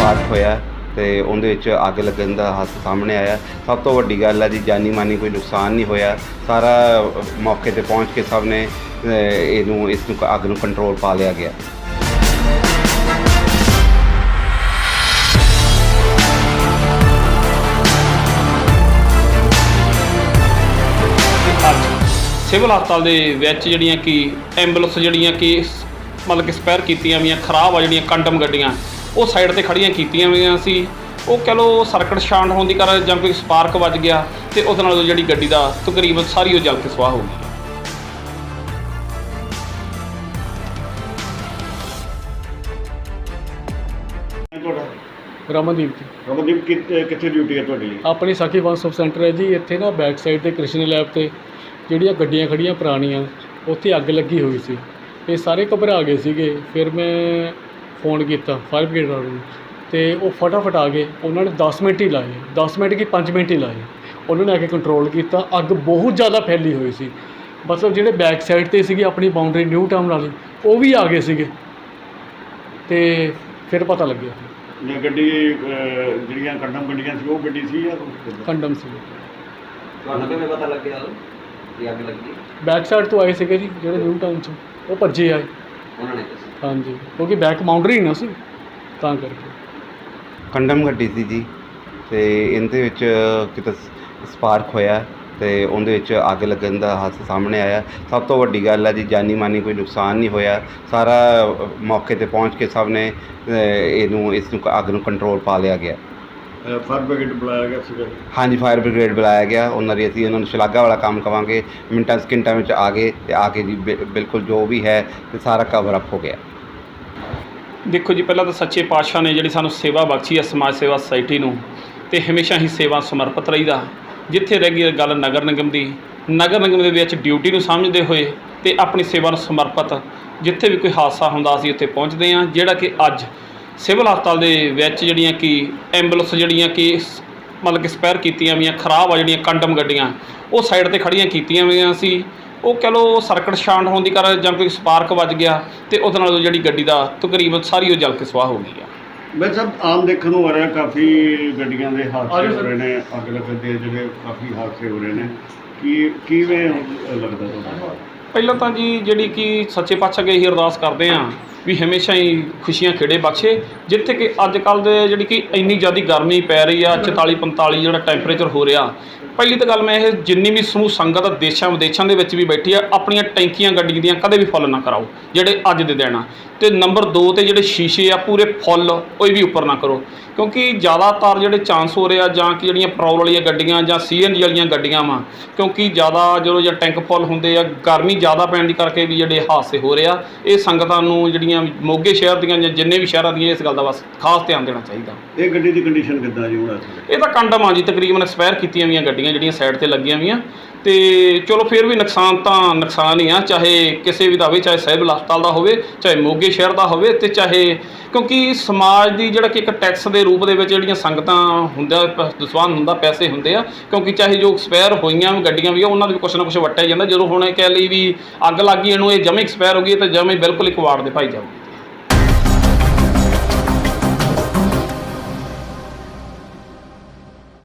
ਪਾਠ ਹੋਇਆ ਤੇ ਉਹਦੇ ਵਿੱਚ ਅੱਗ ਲੱਗਣ ਦਾ ਹੱਥ ਸਾਹਮਣੇ ਆਇਆ ਸਭ ਤੋਂ ਵੱਡੀ ਗੱਲ ਹੈ ਜੀ, ਜਾਨੀ ਮਾਨੀ ਕੋਈ ਨੁਕਸਾਨ ਨਹੀਂ ਹੋਇਆ। ਸਾਰਾ ਮੌਕੇ ਤੇ ਪਹੁੰਚ ਕੇ ਸਭ ਨੇ ਇਹਨੂੰ, ਇਸ ਨੂੰ ਅੱਗ ਨੂੰ ਕੰਟਰੋਲ ਪਾ ਲਿਆ ਗਿਆ। ਸਿਵਲ ਹਸਪਤਾਲ ਦੇ ਵਿੱਚ ਜਿਹੜੀਆਂ ਕਿ ਐਂਬੂਲੈਂਸ ਜਿਹੜੀਆਂ ਕਿ, ਮਤਲਬ ਕਿ ਸਪੈਰ ਕੀਤੀਆਂ ਵੀਆਂ ਖਰਾਬ ਆ ਜਿਹੜੀਆਂ ਕੰਡਮ ਗੱਡੀਆਂ। ਉਹ ਸਾਈਡ ਤੇ ਖੜੀਆਂ ਕੀਤੀਆਂ ਵੀਆਂ ਸੀ। ਉਹ ਕਹ ਲਓ ਸਰਕਟ ਸ਼ਾਂਟ ਹੋਣ ਦੀ ਕਾਰਨ ਜਾਂ ਕੋਈ ਸਪਾਰਕ ਵੱਜ ਗਿਆ ਤੇ ਉਹਦੇ ਨਾਲ ਉਹ ਜਿਹੜੀ ਗੱਡੀ ਦਾ ਤਕਰੀਬਨ ਸਾਰੀ ਉਹ ਜਲ ਕੇ ਸਵਾਹ ਹੋ ਗਈ। ਤੁਹਾਡਾ ਰਮਨਦੀਪ ਜੀ। ਰਮਨਦੀਪ ਕਿੱਥੇ ਕਿੱਥੇ ਡਿਊਟੀ ਹੈ ਤੁਹਾਡੀ? ਆਪਣੀ ਸਾਖੀ ਵਨ ਸਟਾਪ ਸੈਂਟਰ ਹੈ ਜੀ ਇੱਥੇ ਨਾ ਬੈਕ ਸਾਈਡ ਤੇ ਕ੍ਰਿਸ਼ਨ ਲੈਬ ਤੇ ਜਿਹੜੀਆਂ ਗੱਡੀਆਂ ਖੜੀਆਂ ਪੁਰਾਣੀਆਂ ਉੱਥੇ ਅੱਗ ਲੱਗੀ ਹੋਈ ਸੀ। ਇਹ ਸਾਰੇ ਘਬਰਾ ਗਏ ਸੀਗੇ। ਫਿਰ ਮੈਂ ਫੋਨ ਕੀਤਾ ਫਾਇਰ ਬ੍ਰਿਗੇਡ ਵਾਲਿਆਂ ਨੂੰ। ਤੇ ਉਹ ਫਟਾਫਟ ਆ ਗਏ। ਉਹਨਾਂ ਨੇ 10 ਮਿੰਟ ਹੀ ਲਾਏ। 10 ਮਿੰਟ ਕੀ 5 ਮਿੰਟ ਹੀ ਲਾਏ। ਉਹਨਾਂ ਨੇ ਆ ਕੇ ਕੰਟਰੋਲ ਕੀਤਾ। ਅੱਗ ਬਹੁਤ ਜ਼ਿਆਦਾ ਫੈਲੀ ਹੋਈ ਸੀ। ਮਤਲਬ ਜਿਹੜੇ ਬੈਕ ਸਾਈਡ ਤੇ ਸੀਗੀ ਆਪਣੀ ਬਾਉਂਡਰੀ ਨਿਊ ਟਾਊਨ ਵਾਲੀ ਉਹ ਵੀ ਆ ਗਏ ਸੀਗੇ। ਤੇ ਫਿਰ ਪਤਾ ਲੱਗਿਆ। ਇਹ ਗੱਡੀ ਜਿਹੜੀਆਂ ਕੰਡਮ ਗੱਡੀਆਂ ਸੀ ਉਹ ਗੱਡੀ ਸੀ ਜਾਂ? ਕੰਡਮ ਸੀ। ਤੁਹਾਨੂੰ ਕਿਵੇਂ ਪਤਾ ਲੱਗਿਆ ਕਿ ਅੱਗ ਲੱਗੀ? ਬੈਕ ਸਾਈਡ ਤੋਂ ਆਏ ਸੀਗੇ ਜੀ ਜਿਹੜੇ ਨਿਊ ਟਾਊਨ ਚ। ਉਹ ਭੱਜੇ ਆਏ। ਉਹਨਾਂ ਨੇ ਦੱਸਿਆ? ਹਾਂਜੀ ਕਿਉਂਕਿ ਬੈਕ ਬਾਉਂਡਰੀ ਨਾ ਸੀ ਤਾਂ ਕਰਕੇ। ਕੰਡਮ ਗੱਡੀ ਸੀ ਜੀ ਤੇ ਇਹਦੇ ਵਿੱਚ ਕਿਤੇ ਸਪਾਰਕ ਹੋਇਆ ਤੇ ਉਹਦੇ ਵਿੱਚ ਅੱਗ ਲੱਗਣ ਦਾ ਹਾਦਸਾ ਸਾਹਮਣੇ ਆਇਆ। ਸਭ ਤੋਂ ਵੱਡੀ ਗੱਲ ਹੈ ਜੀ ਜਾਨੀ ਮਾਨੀ ਕੋਈ ਨੁਕਸਾਨ ਨਹੀਂ ਹੋਇਆ। ਸਾਰਾ ਮੌਕੇ ਤੇ ਪਹੁੰਚ ਕੇ ਸਭ ਨੇ ਅ, ਇਹਨੂੰ ਇਸ ਨੂੰ ਅੱਗ ਨੂੰ ਕੰਟਰੋਲ ਪਾ ਲਿਆ ਗਿਆ। ਫਾਇਰ ਬ੍ਰਿਗੇਡ ਬੁਲਾਇਆ ਗਿਆ ਸੀਗਾ। ਹਾਂਜੀ ਫਾਇਰ ਬ੍ਰਿਗੇਡ ਬੁਲਾਇਆ ਗਿਆ। ਉਹਨਾਂ ਦੀ ਅਸੀਂ ਉਹਨਾਂ ਨੂੰ ਸ਼ਲਾਘਾ ਵਾਲਾ ਕੰਮ ਕਵਾਂਗੇ। ਮਿੰਟਾਂ ਸਕਿੰਟਾਂ ਵਿੱਚ ਆ ਗਏ ਤੇ ਆ ਕੇ ਜੀ ਬਿ- ਬਿਲਕੁਲ ਜੋ ਵੀ ਹੈ ਤੇ ਸਾਰਾ ਕਵਰ ਅਪ ਹੋ ਗਿਆ। ਦੇਖੋ ਜੀ ਪਹਿਲਾਂ ਤਾਂ ਸੱਚੇ ਪਾਤਸ਼ਾਹ ਨੇ ਜਿਹੜੀ ਸਾਨੂੰ ਸੇਵਾ ਬਖਸ਼ੀ ਹੈ ਸਮਾਜ ਸੇਵਾ ਸੁਸਾਇਟੀ ਨੂੰ ਤੇ ਹਮੇਸ਼ਾ ਹੀ ਸੇਵਾ ਸਮਰਪਿਤ ਰਹੀਦਾ। ਜਿੱਥੇ ਰਹਿ ਗਈ ਗੱਲ ਨਗਰ ਨਿਗਮ ਦੀ। ਨਗਰ ਨਿਗਮ ਦੇ ਵਿੱਚ ਡਿਊਟੀ ਨੂੰ ਸਮਝਦੇ ਹੋਏ ਤੇ ਆਪਣੀ ਸੇਵਾ ਨੂੰ ਸਮਰਪਿਤ ਜਿੱਥੇ ਵੀ ਕੋਈ ਹਾਦਸਾ ਹੁੰਦਾ ਅਸੀਂ ਉੱਥੇ ਪਹੁੰਚਦੇ ਹਾਂ ਜਿਹੜਾ ਕਿ ਅੱਜ ਸਿਵਲ ਹਸਪਤਾਲ ਦੇ ਵਿੱਚ ਜਿਹੜੀਆਂ ਕਿ ਐਂਬੂਲੈਂਸ ਜਿਹੜੀਆਂ ਕਿ ਮਤਲਬ ਕਿ ਸਪੇਅਰ ਕੀਤੀਆਂ ਵੀਆਂ ਖਰਾਬ ਆ ਜਿਹੜੀਆਂ ਕੰਡਮ ਗੱਡੀਆਂ ਉਹ ਸਾਈਡ ਤੇ ਖੜੀਆਂ ਕੀਤੀਆਂ ਵੀਆਂ ਸੀ। ਉਹ ਕਹ ਲਓ ਸਰਕਟ ਸ਼ਾਂਟ ਹੋਣ ਦੀ ਕਾਰਨ ਜਾਂ ਕੋਈ ਸਪਾਰਕ ਵੱਜ ਗਿਆ ਤੇ ਉਹਦੇ ਨਾਲ ਉਹ ਜਿਹੜੀ ਗੱਡੀ ਦਾ ਤਕਰੀਬਨ ਸਾਰੀ ਉਹ ਜਲ ਕੇ ਸਵਾਹ ਹੋ ਗਈ ਆ। ਮੈਂ ਸਭ ਆਮ ਦੇਖਣ ਨੂੰ ਆ ਰਿਹਾ ਕਾਫੀ ਗੱਡੀਆਂ ਦੇ ਹਾਦਸੇ ਹੋ। ਰਹੇ ਨੇ ਅੱਗ ਲੱਗਣ ਦੇ ਜਿਹੜੇ ਕਾਫੀ ਹਾਦਸੇ ਹੋ ਰਹੇ ਨੇ। ਕੀ ਕਿਵੇਂ ਲੱਗਦਾ ਤੁਹਾਨੂੰ ਪਹਿਲਾਂ ਤਾਂ ਜੀ ਜਿਹੜੀ ਕਿ ਸੱਚੇ ਪਾਤਸ਼ਾਹ ਅੱਗੇ ਇਹੀ ਅਰਦਾਸ ਕਰਦੇ ਆਂ ਵੀ ਹਮੇਸ਼ਾ ਹੀ ਖੁਸ਼ੀਆਂ ਖੇੜੇ ਬਖਸ਼ੇ ਜਿੱਥੇ ਕਿ ਅੱਜ ਕੱਲ ਦੇ ਜਿਹੜੀ ਕਿ ਇੰਨੀ ਜ਼ਿਆਦਾ ਗਰਮੀ ਪੈ ਰਹੀ ਆ 44 45 ਜਿਹੜਾ ਟੈਂਪਰੇਚਰ ਹੋ ਰਿਹਾ। ਪਹਿਲੀ ਤਾਂ ਗੱਲ ਮੈਂ ਇਹ ਜਿੰਨੀ ਵੀ ਸਮੂਹ ਸੰਗਤ ਦੇਸ਼ਾਂ ਵਿਦੇਸ਼ਾਂ ਦੇ ਵਿੱਚ ਵੀ ਬੈਠੀ ਆ ਆਪਣੀਆਂ ਟੈਂਕੀਆਂ ਗੱਡੀ ਦੀਆਂ ਕਦੇ ਵੀ ਫੁੱਲ ਨਾ ਕਰਾਓ ਜਿਹੜੇ ਅੱਜ ਦੇ ਆ। ਤੇ ਨੰਬਰ 2 ਤੇ ਜਿਹੜੇ ਸ਼ੀਸ਼ੇ ਆ ਪੂਰੇ ਫੁੱਲ ਉਹ ਵੀ ਉੱਪਰ ਨਾ ਕਰੋ। ਕਿਉਂਕਿ ਜ਼ਿਆਦਾਤਰ ਜਿਹੜੇ ਚਾਂਸ ਹੋ ਰਿਹਾ ਜਾਂ ਕਿ ਜਿਹੜੀਆਂ ਪੈਟਰੋਲ ਵਾਲੀਆਂ ਗੱਡੀਆਂ ਜਾਂ ਸੀਐਨਜੀ ਵਾਲੀਆਂ ਗੱਡੀਆਂ ਵਾ ਕਿਉਂਕਿ ਜ਼ਿਆਦਾ ਜਦੋਂ ਜੇ ਟੈਂਕ ਫੁੱਲ ਹੁੰਦੇ ਆ ਗਰਮੀ ਜ਼ਿਆਦਾ ਪੈਣ ਦੀ ਕਰਕੇ ਵੀ ਜਿਹੜੇ ਹਾਦਸੇ ਹੋ ਰਿਹਾ ਇਹ ਸੰਗਤਾਂ ਨੂੰ ਜਿਹੜੀਆਂ ਮੋਗੇ ਸ਼ਹਿਰ ਦੀਆਂ ਜਾਂ ਜਿੰਨੇ ਵੀ ਸ਼ਹਿਰਾਂ ਦੀਆਂ ਇਸ ਗੱਲ ਦਾ ਬਸ ਖਾਸ ਧਿਆਨ ਦੇਣਾ ਚਾਹੀਦਾ। ਇਹ ਗੱਡੀ ਦੀ ਕੰਡੀਸ਼ਨ ਕਿੱਦਾਂ ਜੀ ਹੁਣ ਇਹ ਤਾਂ ਕੰਡਮ ਆ ਜੀ ਤਕਰੀਬਨ ਐਕਸਪਾਇਰ ਕੀਤੀਆਂ ਵੀਆਂ ਗੱਡੀਆਂ ਜਿਹੜੀਆਂ ਸਾਈਡ ਤੇ ਲੱਗੀਆਂ ਵੀਆਂ। ਤੇ ਚਲੋ ਫਿਰ ਵੀ ਨੁਕਸਾਨ ਤਾਂ ਨੁਕਸਾਨ ਹੀ ਆ ਚਾਹੇ ਕਿਸੇ ਵੀ ਦਾ ਹੋਵੇ ਚਾਹੇ ਸਿਵਲ ਹਸਪਤਾਲ ਦਾ ਹੋਵੇ ਚਾਹੇ ਮੋਗੇ ਸ਼ਹਿਰ ਦਾ ਹੋਵੇ ਤੇ ਚਾਹੇ ਕਿਉਂਕਿ ਸਮਾਜ ਦੀ ਜਿਹੜਾ ਕਿ ਇੱਕ ਟੈਕਸ ਦੇ ਰੂਪ ਦੇ ਵਿੱਚ ਜਿਹੜੀਆਂ ਸੰਗਤਾਂ ਹੁੰਦਾ ਦਸਵਾਨ ਹੁੰਦਾ ਪੈਸੇ ਹੁੰਦੇ ਆ ਕਿਉਂਕਿ ਚਾਹੇ ਜੋ ਐਕਸਪਾਇਰ ਹੋਈਆਂ ਵੀ ਗੱਡੀਆਂ ਵੀ ਆ ਉਹਨਾਂ ਦੇ ਵੀ ਕੁਛ ਨਾ ਕੁਛ ਵਟਿਆ ਜਾਂਦਾ। ਜਦੋਂ ਹੁਣ ਇਹ ਕਹਿ ਲਈ ਵੀ ਅੱਗ ਲੱਗ ਗਈ ਇਹਨੂੰ ਇਹ ਜਮੇ ਐਕਸਪਾਇਰ ਹੋ ਗਈ ਤਾਂ ਜਮੇ ਬਿਲਕੁਲ ਹੀ ਕਵਾੜ ਦੇ ਭਾਈ